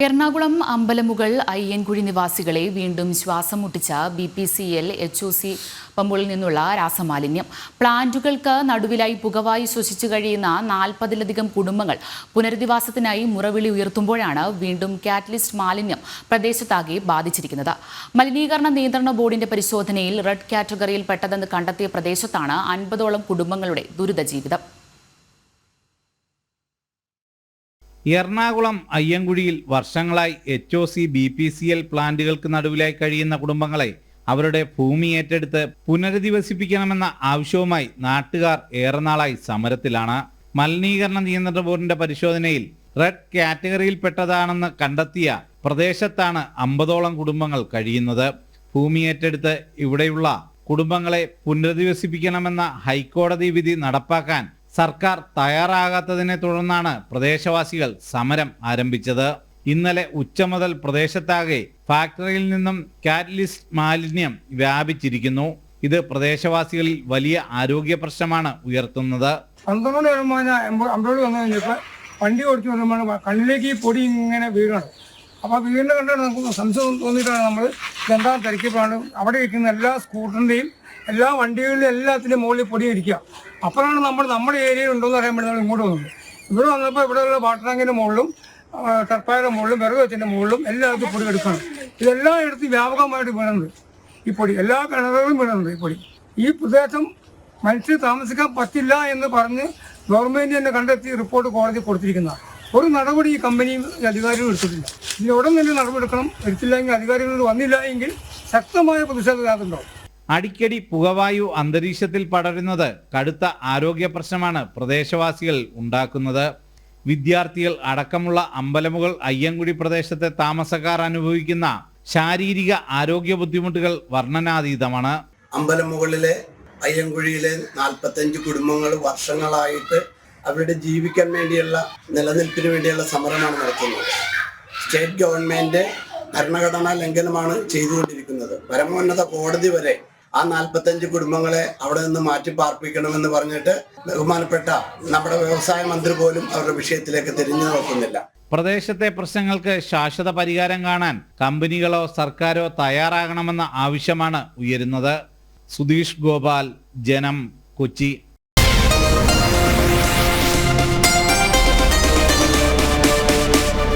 എറണാകുളം അമ്പലമുകൾ അയ്യൻകുഴി നിവാസികളെ വീണ്ടും ശ്വാസം മുട്ടിച്ച B P C L H O C പമ്പുകളിൽ നിന്നുള്ള രാസമാലിന്യം. പ്ലാന്റുകൾക്ക് നടുവിലായി പുകവായു ശ്വസിച്ചു കഴിയുന്ന നാൽപ്പതിലധികം കുടുംബങ്ങൾ പുനരധിവാസത്തിനായി മുറവിളി ഉയർത്തുമ്പോഴാണ് വീണ്ടും കാറ്റലിസ്റ്റ് മാലിന്യം പ്രദേശത്താകെ ബാധിച്ചിരിക്കുന്നത്. മലിനീകരണ നിയന്ത്രണ ബോർഡിന്റെ പരിശോധനയിൽ റെഡ് കാറ്റഗറിയിൽ പെട്ടതെന്ന് കണ്ടെത്തിയ പ്രദേശത്താണ് അൻപതോളം കുടുംബങ്ങളുടെ ദുരിത ജീവിതം എറണാകുളം അയ്യങ്കുഴിയിൽ വർഷങ്ങളായി H O C B P C L പ്ലാന്റുകൾക്ക് നടുവിലായി കഴിയുന്ന കുടുംബങ്ങളെ അവരുടെ ഭൂമി ഏറ്റെടുത്ത് പുനരധിവസിപ്പിക്കണമെന്ന ആവശ്യവുമായി നാട്ടുകാർ ഏറെ നാളായി സമരത്തിലാണ്. മലിനീകരണ നിയന്ത്രണ ബോർഡിന്റെ പരിശോധനയിൽ റെഡ് കാറ്റഗറിയിൽപ്പെട്ടതാണെന്ന് കണ്ടെത്തിയ പ്രദേശത്താണ് അമ്പതോളം കുടുംബങ്ങൾ കഴിയുന്നത്. ഭൂമി ഏറ്റെടുത്ത് ഇവിടെയുള്ള കുടുംബങ്ങളെ പുനരധിവസിപ്പിക്കണമെന്ന ഹൈക്കോടതി വിധി നടപ്പാക്കാൻ സർക്കാർ തയ്യാറാകാത്തതിനെ തുടർന്നാണ് പ്രദേശവാസികൾ സമരം ആരംഭിച്ചത്. ഇന്നലെ ഉച്ച മുതൽ പ്രദേശത്താകെ ഫാക്ടറിയിൽ നിന്നും കാറ്റലിസ്റ്റ് മാലിന്യം വ്യാപിച്ചിരിക്കുന്നു. ഇത് പ്രദേശവാസികളിൽ വലിയ ആരോഗ്യ പ്രശ്നമാണ് ഉയർത്തുന്നത്. വണ്ടി ഓടിച്ചു വരുമ്പോൾ കണ്ണിലേക്ക് ഈ പൊടി ഇങ്ങനെ വീഴണം. അപ്പോൾ വീണ്ടും കണ്ടാണ് നമുക്ക് സംശയം തോന്നിയിട്ടാണ് നമ്മൾ രണ്ടാം തിരക്കിയപ്പോഴാണ് അവിടെ ഇരിക്കുന്ന എല്ലാ സ്കൂട്ടറിന്റെയും എല്ലാ വണ്ടികളിലും എല്ലാത്തിന്റെ മുകളിൽ പൊടി ഇരിക്കുക അപ്പോഴാണ് നമ്മൾ നമ്മുടെ ഏരിയയിൽ ഉണ്ടോയെന്ന് അറിയാൻ വേണ്ടി നമ്മൾ ഇങ്ങോട്ട് വന്നത്. ഇവിടെ വന്നപ്പോൾ ഇവിടെയുള്ള വാട്ടർ ടാങ്കിന്റെ മുകളിലും ടർപ്പായുടെ മുകളിലും വിറക് വെച്ചിന്റെ മുകളിലും എല്ലായിടത്തും പൊടി എടുക്കണം. ഇതെല്ലാം എടുത്ത് വ്യാപകമായിട്ട് വീണുണ്ട് ഈ പൊടി. എല്ലാ കിണറുകളും വീണുണ്ട് ഈ പൊടി. ഈ പ്രദേശം മനുഷ്യർ താമസിക്കാൻ പറ്റില്ല എന്ന് പറഞ്ഞ് ഗവൺമെന്റ് തന്നെ കണ്ടെത്തി റിപ്പോർട്ട് കോടതി കൊടുത്തിരിക്കുന്നതാണ്. ഒരു നടപടി ഈ കമ്പനിയും അധികാരികളും എടുത്തിട്ടില്ല. ഇനി ഉടൻ തന്നെ നടപടി എടുക്കണം. എടുത്തില്ലെങ്കിൽ അധികാരികൾ വന്നില്ല എങ്കിൽ ശക്തമായ പ്രതിഷേധം പ്രതിഷേധത്തിലുണ്ടാവും അടിക്കടി പുകവായു അന്തരീക്ഷത്തിൽ പടരുന്നത് കടുത്ത ആരോഗ്യ പ്രശ്നമാണ് പ്രദേശവാസികൾ ഉണ്ടാക്കുന്നത്. വിദ്യാർത്ഥികൾ അടക്കമുള്ള അമ്പലമുകൾ അയ്യങ്കുടി പ്രദേശത്തെ താമസക്കാർ അനുഭവിക്കുന്ന ശാരീരിക ആരോഗ്യ ബുദ്ധിമുട്ടുകൾ വർണനാതീതമാണ്. അമ്പലമുകളിലെ അയ്യങ്കുഴിയിലെ നാൽപ്പത്തഞ്ച് കുടുംബങ്ങൾ വർഷങ്ങളായിട്ട് അവരുടെ ജീവിക്കാൻ വേണ്ടിയുള്ള നിലനിൽപ്പിന് വേണ്ടിയുള്ള സമരമാണ് നടത്തുന്നത്. സ്റ്റേറ്റ് ഗവൺമെന്റ് ഭരണഘടനാ ലംഘനമാണ് ചെയ്തുകൊണ്ടിരിക്കുന്നത്. പരമോന്നത കോടതി വരെ ആ നാൽപ്പത്തഞ്ച് കുടുംബങ്ങളെ അവിടെ നിന്ന് മാറ്റി പാർപ്പിക്കണമെന്ന് പറഞ്ഞിട്ട് ബഹുമാനപ്പെട്ട നമ്മുടെ വ്യവസായ മന്ത്രി പോലും അവരുടെ വിഷയത്തിലേക്ക് തിരിഞ്ഞു നോക്കുന്നില്ല. പ്രദേശത്തെ പ്രശ്നങ്ങൾക്ക് ശാശ്വത പരിഹാരം കാണാൻ കമ്പനികളോ സർക്കാരോ തയ്യാറാകണമെന്ന ആവശ്യമാണ് ഉയരുന്നത്. സുധീഷ് ഗോപാൽ ജനം കൊച്ചി